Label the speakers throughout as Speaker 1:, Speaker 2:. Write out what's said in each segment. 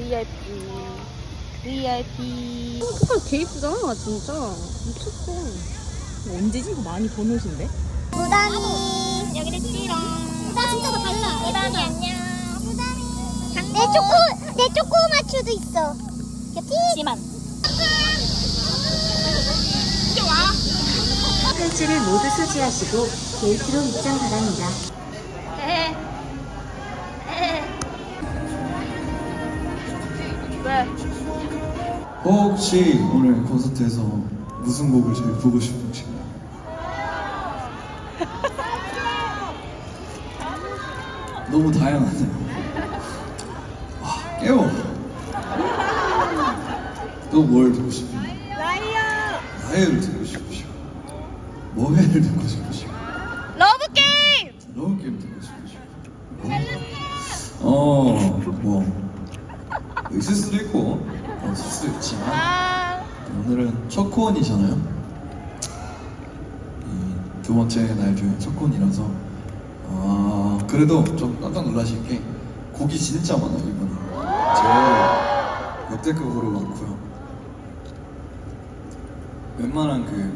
Speaker 1: VIP. VIP.
Speaker 2: 색깔 개 이쁘잖아 진짜 미쳤어 언제지? 이거 많이 본 옷인데?
Speaker 3: 무담이 여기 됐지롱 나 진짜 다 달라 무담이 안녕 무담이 내 초코 내 초코마추도 있어
Speaker 1: 심한.
Speaker 4: 팔찌를 모두 소지하시고 게이트로 입장 바랍니다.
Speaker 5: 혹시 오늘 콘서트에서 무슨 곡을 제일 보고 싶으신가요? 너무 다양하네요. 와, 깨워. 또 뭘 듣고 싶어요? 라이어. 라이어를 듣고 싶으시고, 뭐해를 듣고 싶으시고,
Speaker 1: 러브 게임!
Speaker 5: 러브 게임 듣고 싶으시고. 어, 뭐 있을 수도 있고 없을 수도 있지만.
Speaker 1: 아,
Speaker 5: 첫 코원이잖아요. 이 두 번째 날 중에 첫 코원이라서 아 그래도 좀 깜짝 놀라실 게 곡이 진짜 많아요 이번에 제일 역대급으로 많고요. 웬만한 그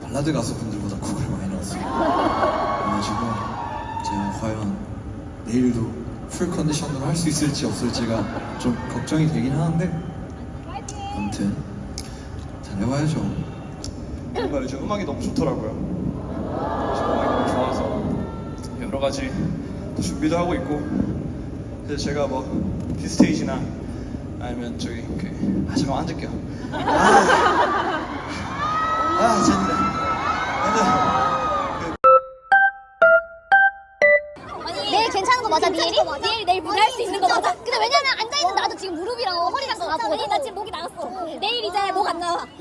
Speaker 5: 발라드 가수 분들보다 곡을 많이 넣었어요. 그래가지고 제가 과연 내일도 풀 컨디션으로 할 수 있을지 없을지가 좀 걱정이 되긴 하는데 아무튼 잘해봐야죠.
Speaker 6: 뭔가 요즘 음악이 너무 좋더라고요. 요즘 음악이 너무 좋아서 여러 가지 또 준비도 하고 있고 그래서 제가 뭐 디스테이지나 아니면 저기 그, 아 잠깐 앉을게요. 아, 아 재밌네.
Speaker 3: 내일 괜찮은 거 맞아 니엘이? 니엘이 내일 무대 할수 있는 거 맞아? 근데 왜냐면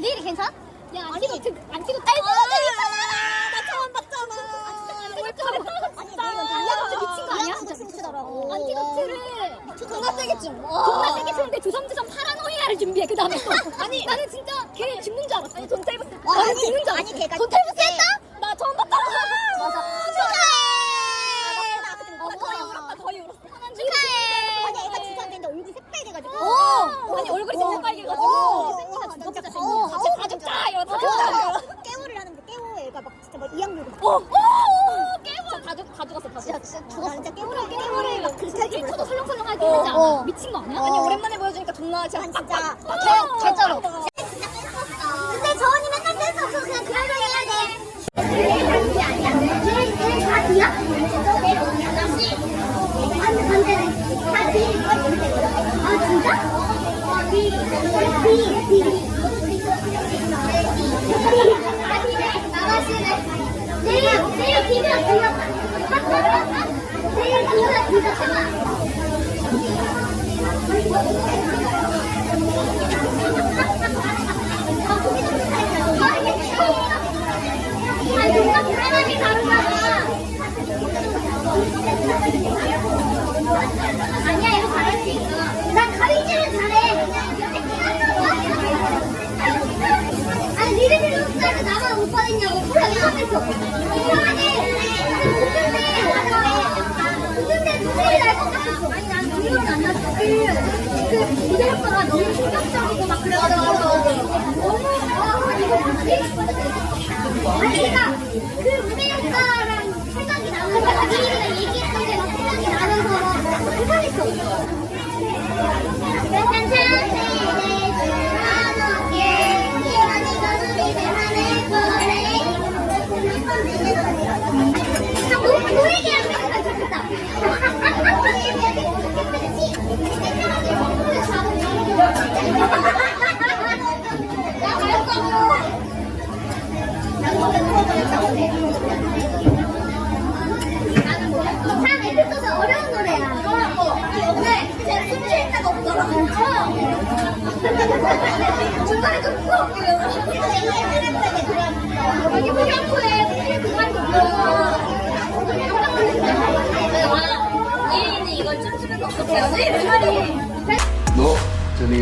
Speaker 3: 내일이 괜찮아? 야안 찍어 안 찍어 딸나 처음 봤잖아. 뭘 처음 아니 내일은 달라고 미친 거 아니야? 진짜 미치더라고. 안티도트를 존나 세게 좀 존나 세게 추는데 조삼조삼 파라노이아를 준비해 그 다음에 아니. 나는 진짜 걔 죽는 줄 알았어. 돈 텔브스 아니 죽는 줄 알았어. 아니 걔가 돈 텔브스 했다? 나 처음 봤다 맞아 축하해 나 거의 울었다 거의 울었어 축하해 아니 애가 주사인데 얼굴이 새빨개가지고 어 아니 얼굴이 너무 빨개가지고 생기가 진짜 진짜 생겨 같이 다 죽자 이러고 다 죽자 깨우를 하는데 깨우 애가 막 진짜 어 깨우 다, 죽, 다 죽었어 다 진짜 진짜 죽었어 진짜 깨우를 막 그렇게 1초도 설렁설렁하게 하지 않아 미친 거 아니야? 아니 오랜만에 보여주니까 존나 진짜 진짜 개쩔어 一个一个，哈哈哈哈！要一个？ 그, 그, 무대 효과가 너무 충격적이고 막 그래가지고. 너무, 아, 이거 뭐지? 아니, 그니까, 그 무대 효과랑 생각이 나면서, 니네가 얘기했던 게 막 생각이 나면서 제가 숨쉴 데가 없더라고. 중간에 좀 무서웠고요. 여기 후렴구에 그만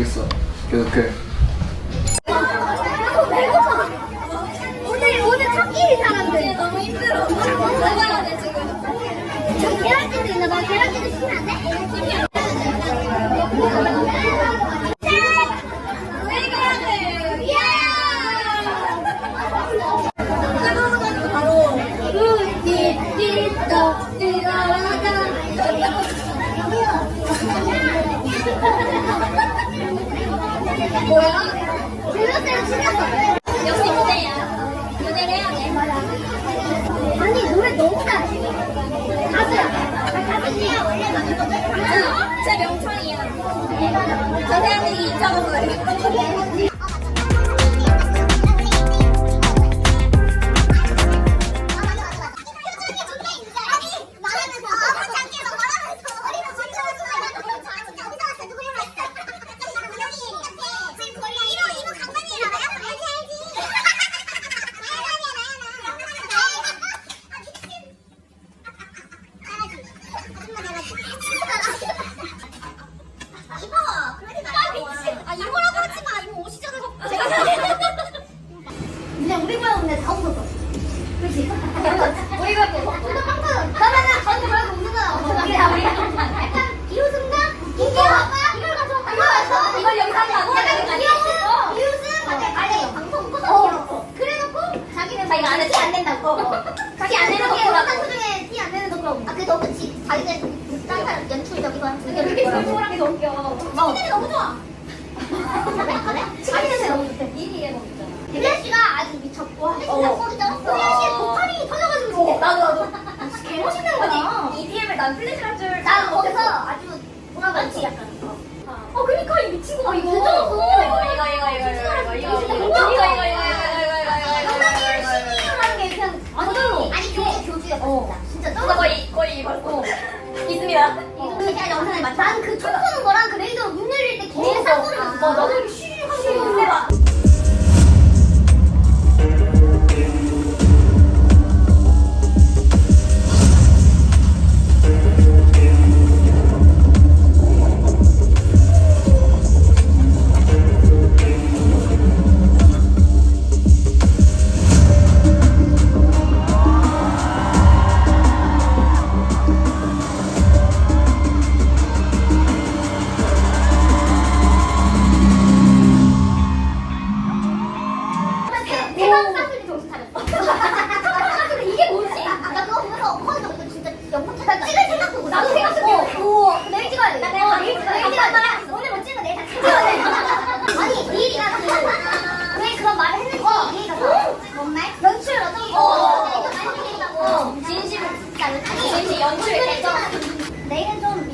Speaker 3: 어때요? 네,
Speaker 1: 역시 무대야. 무대를 해야 돼. 언니 노래 너무 잘해. 가수야. 가수야 응, 제 명창이야. 저 사람들이 잊어버려요.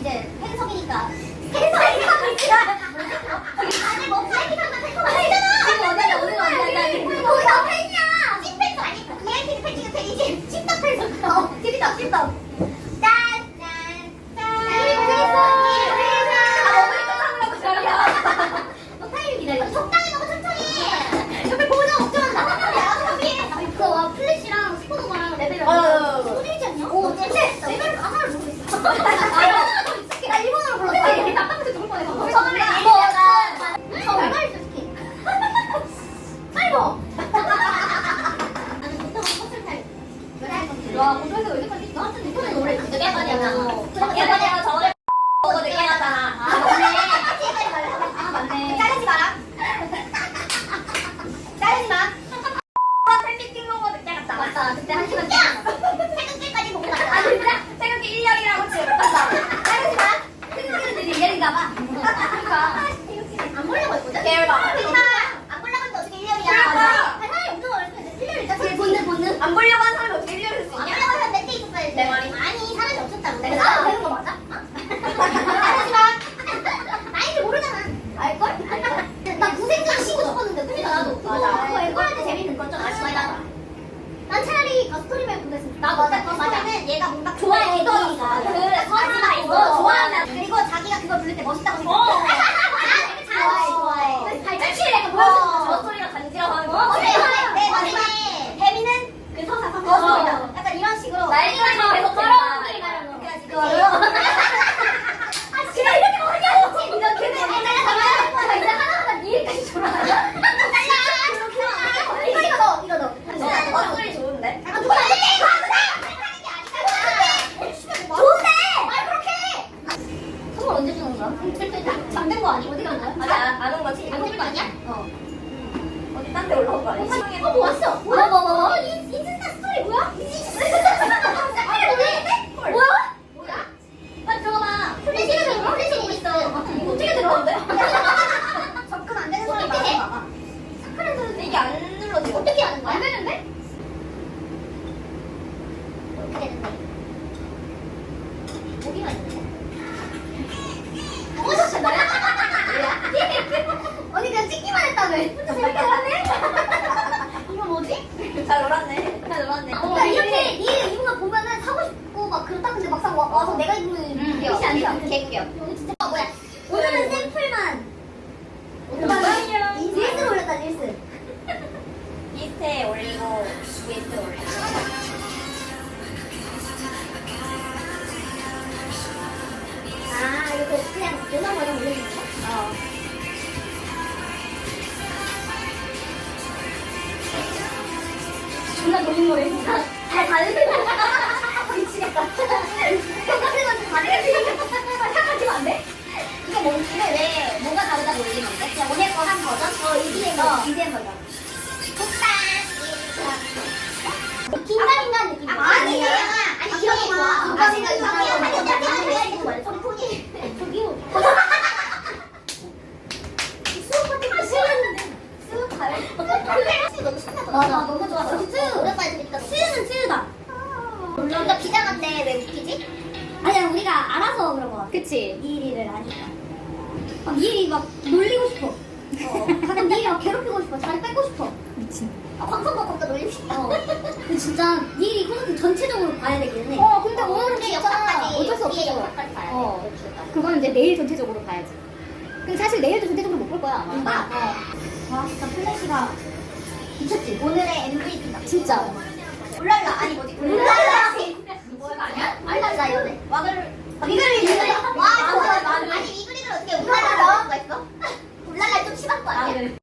Speaker 1: 이제 팬석이니까. 팬석이니까. 와, 그래서 왜 이렇게 너한테 이번에 노래 그게 말이야. 그게 말이야. 나도 맞아, 그 맞아. 얘가 뭔가 좋아해. 이거 그래 그러니까 선이나 뭐 이거 좋아하면 그리고 자기가 그걸 부를 때 멋있다고 생각해. 어. 아, 좋아해. 발전실 약간 보여주는 저 소리가 간지러워 하는 거. 어때? 네 마지막 혜미는 그 서사 서사. 어. 어, 약간 이런 식으로. 난리가 계속 떨어오는 소리가 나는 거. 그러니까 그래가지고 언제 주는 거야? 잠든 거 아니야? 어디 갔나요? 맞아? 안온 거지? 안 되는 거 아니야? 어. 어디 딴 데 올라온 거 아니야? 어, 뭐 왔어? 뭐야? 뭐뭐 뭐? 이 인스타 스토리 뭐야? 인스타 스토리 어, 내가 입는 음, 안 돼. 개껴. 我先考上考上 그거는 이제 내일 전체적으로 봐야지. 근데 사실 내일도 전체적으로 못 볼 거야 아마. 아, 네. 어. 와 플래시가 미쳤지. 오늘의 MVP. 진짜. 울랄라 아니 뭐지? 울랄라. 뭐야 아니야? 울랄라 이거네. 와글 이글을 이글. 와 저거 아니 이글이글 아, 아, 어떻게 울랄라 넣을 수가 있어? 울랄라 좀 심한 거 아니야?
Speaker 5: 아, 네.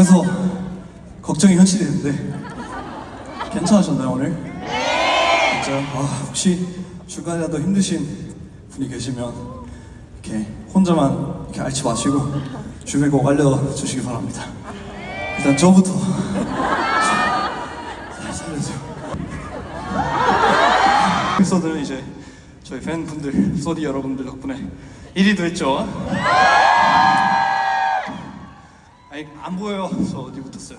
Speaker 5: 그래서 걱정이 현실이 됐는데 괜찮으셨나요 오늘? 진짜 아, 혹시 중간이라도 힘드신 분이 계시면 이렇게 혼자만 이렇게 앓지 마시고 주변에 꼭 알려주시기 바랍니다. 일단 저부터 잘 살려줘. 에피소드는 이제 저희 팬분들, 소디 여러분들 덕분에 1위도 했죠. 아니 안 보여요. 저 어디 붙었어요.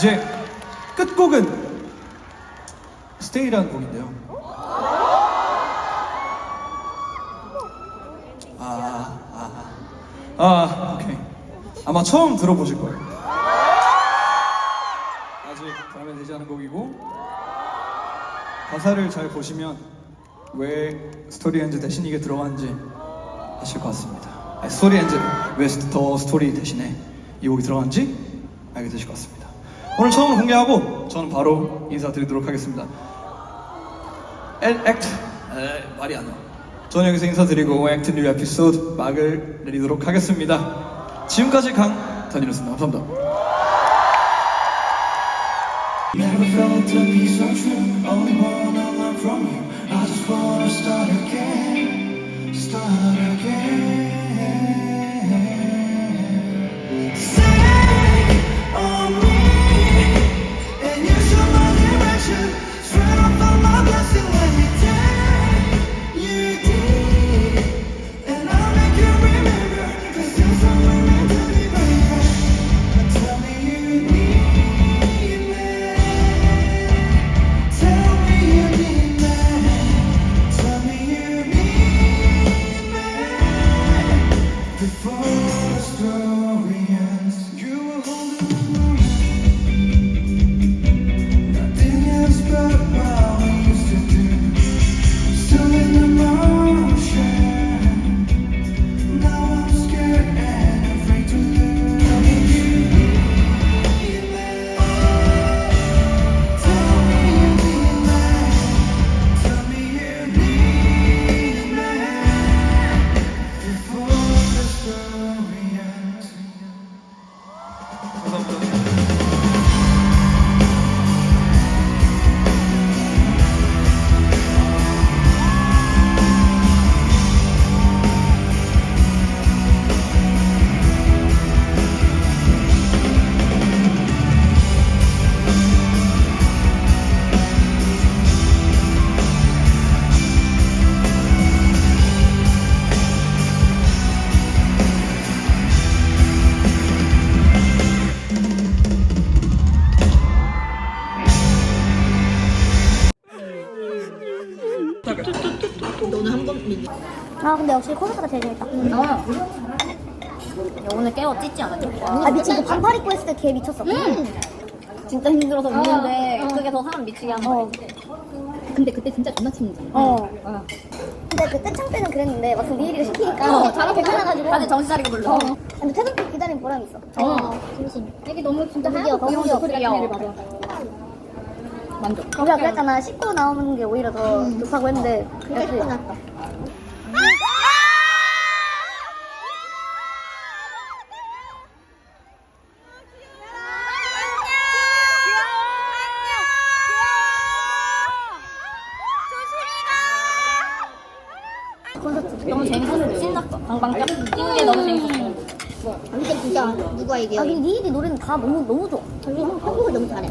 Speaker 5: 이제 끝곡은 스테이라는 곡인데요 아, 아, 아, 아, 오케이. 아마 처음 들어보실 거예요. 아직 발매 되지 않은 곡이고 가사를 잘 보시면 왜 스토리 엔드 대신 이게 들어갔는지 아실 것 같습니다. 아니, 스토리 엔드 왜 더 스토리 대신에 이 곡이 들어갔는지 알게 되실 것 같습니다. 오늘 처음 공개하고 저는 바로 인사드리도록 하겠습니다. 엘, 액트 에, 말이 안 나와. 저는 여기서 인사드리고 액트 뉴 에피소드 막을 내리도록 하겠습니다. 지금까지 강단이었습니다. 감사합니다.
Speaker 3: 오늘 깨워 찢지 않았냐?
Speaker 1: 아 미친 그 반팔 입고 했을 때 걔 미쳤어.
Speaker 3: 진짜 힘들어서 우는데 그게 더 사람 미치게 하는
Speaker 1: 어.
Speaker 3: 거 근데 그때 진짜 존나 친구잖아.
Speaker 1: 어. 근데 그 떼창 때는 그랬는데 막상 미일이가 시키니까
Speaker 3: 어, 잘하고
Speaker 1: 괜찮아가지고.
Speaker 3: 다들 정신 차리고 불러.
Speaker 1: 어. 근데 퇴근 기다린 보람이 있어.
Speaker 3: 어.
Speaker 1: 진심. 애기 너무 진짜 하얗고 귀여운
Speaker 3: 귀여워.
Speaker 1: 소리 같은 애를 봐서.
Speaker 3: 만족.
Speaker 1: 우리가 그랬잖아. 씻고 나오는 게 오히려 더 좋다고 했는데 끝났 콘서트
Speaker 3: 너무 재밌었어. 신났어. 방방짝 뛰는 게 너무 재밌었어.
Speaker 1: 근데 진짜 누가 얘기해? 아 근데 니들이 노래는 다 너무 너무 좋아. 한국을 너무 잘해.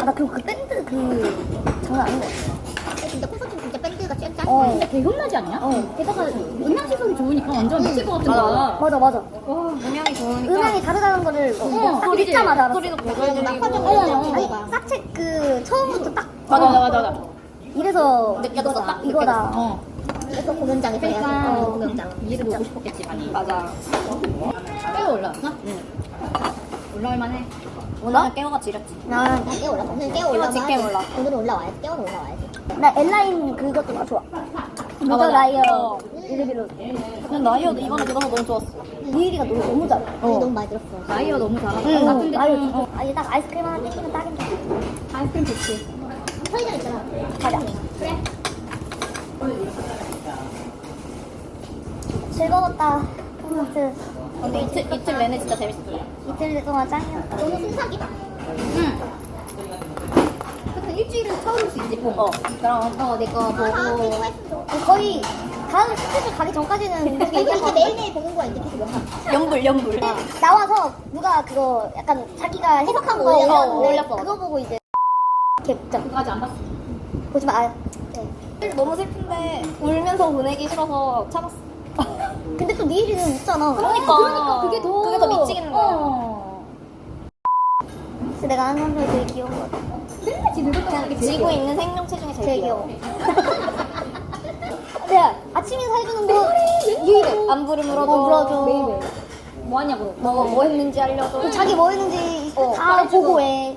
Speaker 1: 아나 그리고 그 밴드 그 장난 아닌 것 같아. 진짜 콘서트 진짜 밴드가 짱 짱. 어.
Speaker 3: 근데 개혼나지 않냐?
Speaker 1: 어. 게다가
Speaker 3: 음향 시설이 좋으니까 완전 미칠 것 같은
Speaker 1: 맞아
Speaker 3: 거야.
Speaker 1: 맞아 맞아.
Speaker 3: 음향이 좋으니까.
Speaker 1: 음향이 다르다는 거를 어, 딱
Speaker 3: 소리를-
Speaker 1: 듣자마자 알았어.
Speaker 3: 소리도 고조해드리고.
Speaker 1: 어, 아니 싹책 그 처음부터 딱
Speaker 3: 맞아, 맞아, 맞아, 맞아.
Speaker 1: 이래서
Speaker 3: 느껴졌어.
Speaker 1: 이거다,
Speaker 3: 딱
Speaker 1: 이거다.
Speaker 3: 느껴졌어. 어.
Speaker 1: 그래서 공연장에서
Speaker 3: 그러니까.
Speaker 1: 어, 공연장.
Speaker 3: 이해도 오고 싶었겠지 많이. 맞아. 깨워 올라왔나? 응. 올라올만 해. 오늘은 깨워가 지렸지.
Speaker 1: 난깨 올라. 오늘 깨 올라.
Speaker 3: 깨워 깨워 올라.
Speaker 1: 오늘은 올라와야지. 깨워 올라와야지. 나 엘라인 그것도 나 좋아.
Speaker 3: 맞아.
Speaker 1: 라이어
Speaker 3: 어.
Speaker 1: 이르비로.
Speaker 3: 근데 나이어도 이번에 들어서 너무 좋았어.
Speaker 1: 니일이가 노래 너무 잘해. 너무 많이 들었어.
Speaker 3: 나이어 너무 잘하고.
Speaker 1: 응,
Speaker 3: 아, 근데
Speaker 1: 라이어
Speaker 3: 좀,
Speaker 1: 진짜.
Speaker 3: 어,
Speaker 1: 아니 딱 아이스크림 하나 땡기면 딱인데.
Speaker 3: 아이스크림 좋지.
Speaker 1: 편의점 있잖아. 가자. 그래. 즐거웠다. 콘서트.
Speaker 3: 근데 이틀, 이틀 내내 진짜 재밌었어.
Speaker 1: 이틀 동안 짱이었다. 너무 순삭이다.
Speaker 3: 응.
Speaker 1: 그때 일주일은 처음 올수 있지.
Speaker 3: 어, 그럼.
Speaker 1: 어, 내거 보고. 거의 다음 스케줄 가기 전까지는 이렇게 얘기하고 매일매일 보는 거야, 이제 계속 영상.
Speaker 3: 연불, 연불.
Speaker 1: 나와서 누가 그거 약간 자기가 해석한 거
Speaker 3: 올렸어,
Speaker 1: 올렸는데
Speaker 3: 올렸어.
Speaker 1: 그거 보고 이제 이렇게 진짜
Speaker 3: 그거까지 안 봤어.
Speaker 1: 보지 마. 아, 네.
Speaker 7: 너무 슬픈데 울면서 보내기 싫어서 참았어. 근데 또 니일이는 웃잖아. 그러니까. 그러니까 그게 더 그게 더 미치겠는 거야. 근데 내가 하는 말 되게 귀여운 것 같아. 맨날 그냥 지고 있는 생명체 중에 제일, 귀여워. 내가 아침 인사 해주는 거 유일해. 안부를 물어줘. 물어줘. 매일매일.
Speaker 3: 뭐 하냐고.
Speaker 7: 뭐, 뭐 했는지 알려줘. 자기 뭐 했는지 다 보고해.